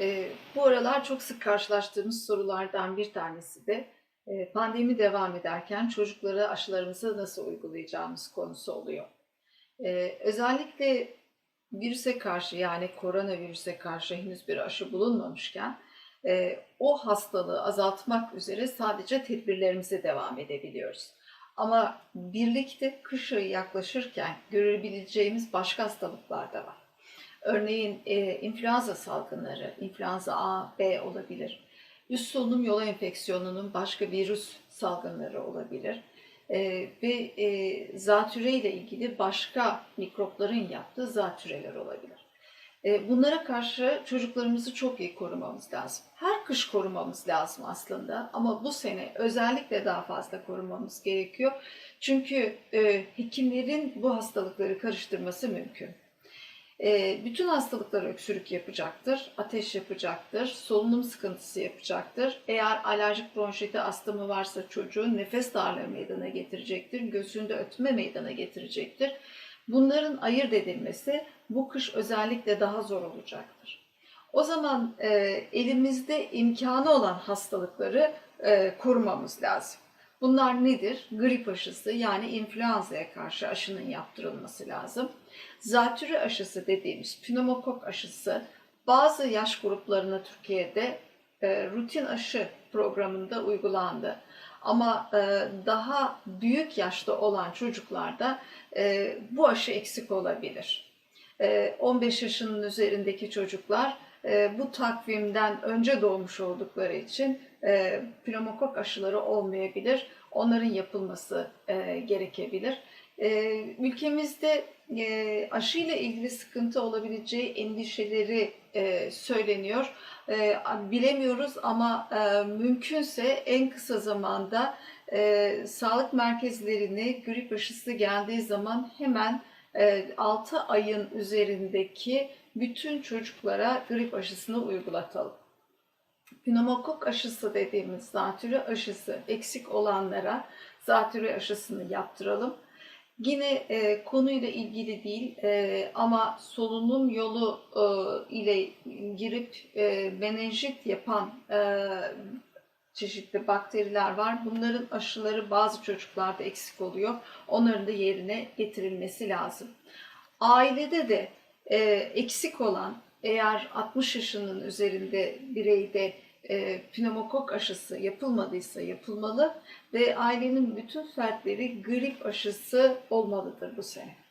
Ee, bu aralar çok sık karşılaştığımız sorulardan bir tanesi de e, pandemi devam ederken çocuklara aşılarımızı nasıl uygulayacağımız konusu oluyor. Ee, özellikle virüse karşı yani koronavirüse karşı henüz bir aşı bulunmamışken e, o hastalığı azaltmak üzere sadece tedbirlerimize devam edebiliyoruz. Ama birlikte kışı yaklaşırken görebileceğimiz başka hastalıklar da var. Örneğin e, influenza salgınları, influenza A, B olabilir. Üst solunum yolu enfeksiyonunun başka virüs salgınları olabilir. E, ve e, zatüre ile ilgili başka mikropların yaptığı zatüreler olabilir. E, bunlara karşı çocuklarımızı çok iyi korumamız lazım. Her kış korumamız lazım aslında ama bu sene özellikle daha fazla korumamız gerekiyor. Çünkü e, hekimlerin bu hastalıkları karıştırması mümkün. E, bütün hastalıklar öksürük yapacaktır, ateş yapacaktır, solunum sıkıntısı yapacaktır. Eğer alerjik bronşiti astımı varsa çocuğun nefes darlığı meydana getirecektir, göğsünde ötme meydana getirecektir. Bunların ayırt edilmesi bu kış özellikle daha zor olacaktır. O zaman e, elimizde imkanı olan hastalıkları e, korumamız lazım. Bunlar nedir? Grip aşısı yani influenza'ya karşı aşının yaptırılması lazım. Zatürre aşısı dediğimiz pneumokok aşısı bazı yaş gruplarına Türkiye'de e, rutin aşı programında uygulandı. Ama e, daha büyük yaşta olan çocuklarda e, bu aşı eksik olabilir. E, 15 yaşının üzerindeki çocuklar e, bu takvimden önce doğmuş oldukları için e, pneumokok aşıları olmayabilir. Onların yapılması e, gerekebilir. E, ülkemizde e, aşı ile ilgili sıkıntı olabileceği endişeleri e, söyleniyor. E, bilemiyoruz ama e, mümkünse en kısa zamanda e, sağlık merkezlerine grip aşısı geldiği zaman hemen 6 ayın üzerindeki bütün çocuklara grip aşısını uygulatalım. Pneumokok aşısı dediğimiz zatürre aşısı eksik olanlara zatürre aşısını yaptıralım. Yine e, konuyla ilgili değil e, ama solunum yolu e, ile girip e, menenjit yapan e, çeşitli bakteriler var. Bunların aşıları bazı çocuklarda eksik oluyor. Onların da yerine getirilmesi lazım. Ailede de e, eksik olan eğer 60 yaşının üzerinde bireyde e, pneumokok aşısı yapılmadıysa yapılmalı ve ailenin bütün fertleri grip aşısı olmalıdır bu sene.